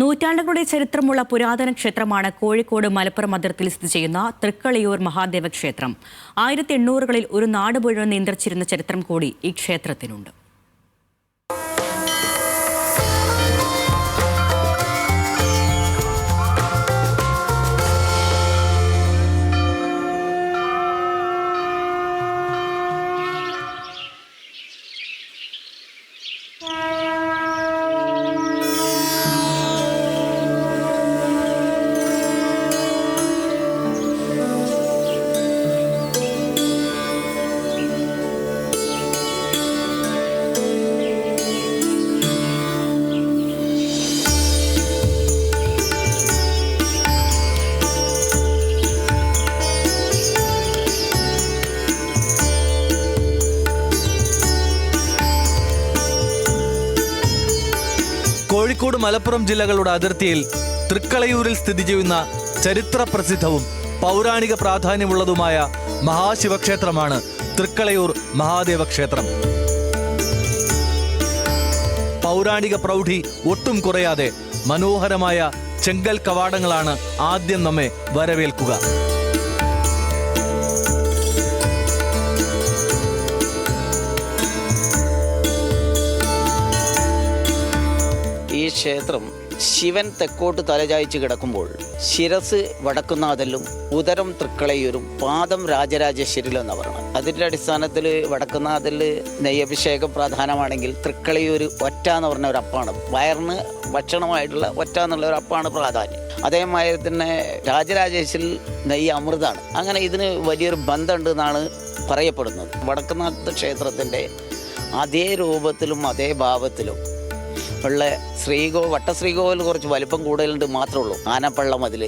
നൂറ്റാണ്ടുകളുടെ ചരിത്രമുള്ള പുരാതന ക്ഷേത്രമാണ് കോഴിക്കോട് മലപ്പുറം അതിർത്തിയിൽ സ്ഥിതി ചെയ്യുന്ന തൃക്കളിയൂർ മഹാദേവ ക്ഷേത്രം. ആയിരത്തി എണ്ണൂറുകളിൽ ഒരു നാട് മുഴുവൻ നിയന്ത്രിച്ചിരുന്ന ചരിത്രം കൂടി ഈ ക്ഷേത്രത്തിനുണ്ട്. കോഴിക്കോട് മലപ്പുറം ജില്ലകളുടെ അതിർത്തിയിൽ തൃക്കളയൂരിൽ സ്ഥിതി ചെയ്യുന്ന ചരിത്ര പ്രസിദ്ധവും പൗരാണിക പ്രാധാന്യമുള്ളതുമായ മഹാശിവക്ഷേത്രമാണ് തൃക്കളയൂർ മഹാദേവ ക്ഷേത്രം പൗരാണിക പ്രൗഢി ഒട്ടും കുറയാതെ മനോഹരമായ ചെങ്കൽ കവാടങ്ങളാണ് ആദ്യം നമ്മെ വരവേൽക്കുക. ക്ഷേത്രം ശിവൻ തെക്കോട്ട് തലചായ്ച്ച് കിടക്കുമ്പോൾ ശിരസ് വടക്കുന്നാഥലും ഉദരം തൃക്കളയൂരും പാദം രാജരാജേശ്വരിലും പറയണം അതിന്റെ അടിസ്ഥാനത്തിൽ വടക്കുന്നാഥൽ നെയ്യഭിഷേകം പ്രധാനമാണെങ്കിൽ തൃക്കളയൂർ ഒറ്റ എന്ന് പറഞ്ഞ ഒരു അപ്പാണ് വയറിന് ഭക്ഷണമായിട്ടുള്ള ഒറ്റ എന്നുള്ള ഒരു അപ്പാണ് പ്രാധാന്യം. അതേമാതിരി തന്നെ രാജരാജേശ്വരിൽ നെയ്യ് അമൃതാണ്. അങ്ങനെ ഇതിന് വലിയൊരു ബന്ധമുണ്ട് എന്നാണ് പറയപ്പെടുന്നത്. വടക്കുന്നാഥ ക്ഷേത്രത്തിന്റെ അതേ രൂപത്തിലും അതേ ഭാവത്തിലും ഉള്ള ശ്രീകോ വട്ടശ്രീകോവിൽ കുറച്ച് വലിപ്പം കൂടുതലുണ്ട് മാത്രമേ ഉള്ളൂ. ആനപ്പള്ള മതിൽ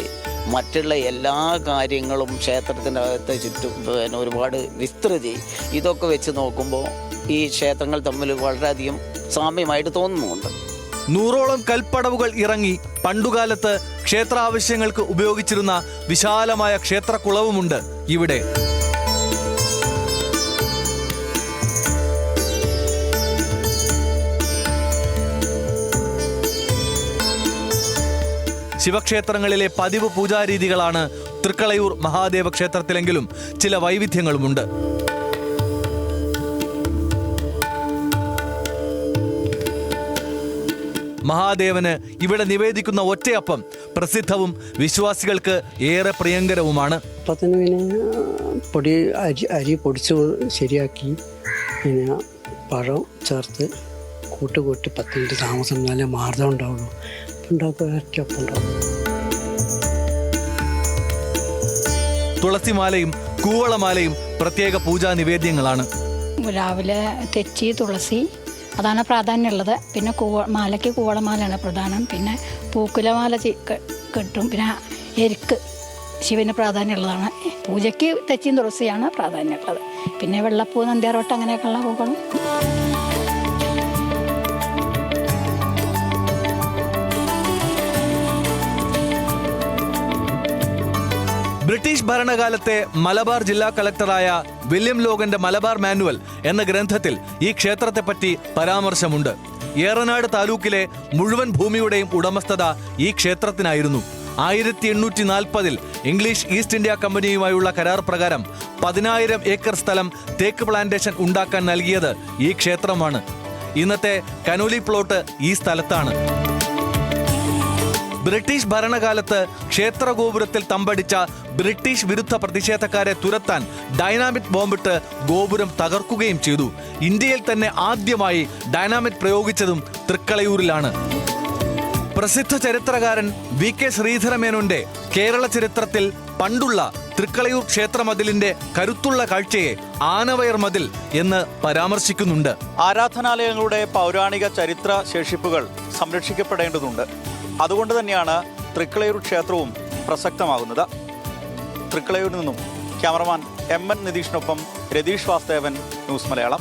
മറ്റുള്ള എല്ലാ കാര്യങ്ങളും ക്ഷേത്രത്തിന്റെ അകത്ത് ചുറ്റും പിന്നെ ഒരുപാട് വിസ്തൃതി ഇതൊക്കെ വെച്ച് നോക്കുമ്പോൾ ഈ ക്ഷേത്രങ്ങൾ തമ്മിൽ വളരെയധികം സാമ്യമായിട്ട് തോന്നുന്നുണ്ട് നൂറോളം കൽപ്പടവുകൾ ഇറങ്ങി പണ്ടുകാലത്ത് ക്ഷേത്രാവശ്യങ്ങൾക്ക് ഉപയോഗിച്ചിരുന്ന വിശാലമായ ക്ഷേത്രക്കുളവുമുണ്ട് ഇവിടെ. ശിവക്ഷേത്രങ്ങളിലെ പതിവ് പൂജാരീതികളാണ് തൃക്കളയൂർ മഹാദേവ ക്ഷേത്രത്തിലെങ്കിലും ചില വൈവിധ്യങ്ങളുമുണ്ട്. മഹാദേവന് ഇവിടെ നിവേദിക്കുന്ന ഒറ്റയപ്പം പ്രസിദ്ധവും വിശ്വാസികൾക്ക് ഏറെ പ്രിയങ്കരവുമാണ്. അപ്പത്തിന് പിന്നെ പൊടി അരി അരി പൊടിച്ച് ശരിയാക്കി പിന്നെ പഴം ചേർത്ത് കൂട്ടുകൂട്ടി പത്ത് മിനിറ്റ് താമസം എന്നാലേ മാർദ്ദം ഉണ്ടാവുള്ളൂ. ഉണ്ടാക്കുക ഒറ്റപ്പം ഉണ്ടാക്കും തുളസിമാലയും കൂവളമാലയും പ്രത്യേക പൂജാ നിവേദ്യങ്ങളാണ്. രാവിലെ തെച്ചി തുളസി അതാണ് പ്രാധാന്യമുള്ളത്. പിന്നെ കൂവ മാലയ്ക്ക് കൂവളമാലയാണ് പ്രധാനം. പിന്നെ പൂക്കുലമാല കെട്ടും. പിന്നെ എരിക്ക് ശിവന് പ്രാധാന്യമുള്ളതാണ്. പൂജയ്ക്ക് തെച്ചിയും തുളസിയാണ് പ്രാധാന്യമുള്ളത്. പിന്നെ വെള്ളപ്പൂ നന്ദിയാറോട്ട് അങ്ങനെയൊക്കെയുള്ള പൂക്കളും. ബ്രിട്ടീഷ് ഭരണകാലത്തെ മലബാർ ജില്ലാ കളക്ടറായ വില്യം ലോഗന്റെ മലബാർ മാനുവൽ എന്ന ഗ്രന്ഥത്തിൽ ഈ ക്ഷേത്രത്തെപ്പറ്റി പരാമർശമുണ്ട്. ഏറനാട് താലൂക്കിലെ മുഴുവൻ ഭൂമിയുടെയും ഉടമസ്ഥത ഈ ക്ഷേത്രത്തിനായിരുന്നു. ആയിരത്തി എണ്ണൂറ്റി നാൽപ്പതിൽ ഇംഗ്ലീഷ് ഈസ്റ്റ് ഇന്ത്യ കമ്പനിയുമായുള്ള കരാർ പ്രകാരം പതിനായിരം ഏക്കർ സ്ഥലം തേക്ക് പ്ലാന്റേഷൻ ഉണ്ടാക്കാൻ നൽകിയത് ഈ ക്ഷേത്രമാണ്. ഇന്നത്തെ കനോലി പ്ലോട്ട് ഈ സ്ഥലത്താണ്. ബ്രിട്ടീഷ് ഭരണകാലത്ത് ക്ഷേത്ര ഗോപുരത്തിൽ തമ്പടിച്ച ബ്രിട്ടീഷ് വിരുദ്ധ പ്രതിഷേധക്കാരെ തുരത്താൻ ഡൈനാമിക് ബോംബിട്ട് ഗോപുരം തകർക്കുകയും ചെയ്തു. ഇന്ത്യയിൽ തന്നെ ആദ്യമായി ഡൈനാമിക് പ്രയോഗിച്ചതും തൃക്കളയൂരിലാണ്. പ്രസിദ്ധ ചരിത്രകാരൻ വി കെ ശ്രീധരമേനോന്റെ കേരള ചരിത്രത്തിൽ പണ്ടുള്ള തൃക്കളയൂർ ക്ഷേത്രമതിലിന്റെ കരുത്തുള്ള കാഴ്ചയെ ആനവയർ മതിൽ എന്ന് പരാമർശിക്കുന്നുണ്ട്. ആരാധനാലയങ്ങളുടെ പൗരാണിക ചരിത്ര ശേഷിപ്പുകൾ സംരക്ഷിക്കപ്പെടേണ്ടതുണ്ട്. അതുകൊണ്ട് തന്നെയാണ് തൃക്കളയൂർ ക്ഷേത്രവും പ്രസക്തമാകുന്നത്. തൃക്കളയൂരിൽ നിന്നും ക്യാമറമാൻ എം എൻ നിതീഷിനൊപ്പം രതീഷ് വാസ്തേവൻ ന്യൂസ് മലയാളം.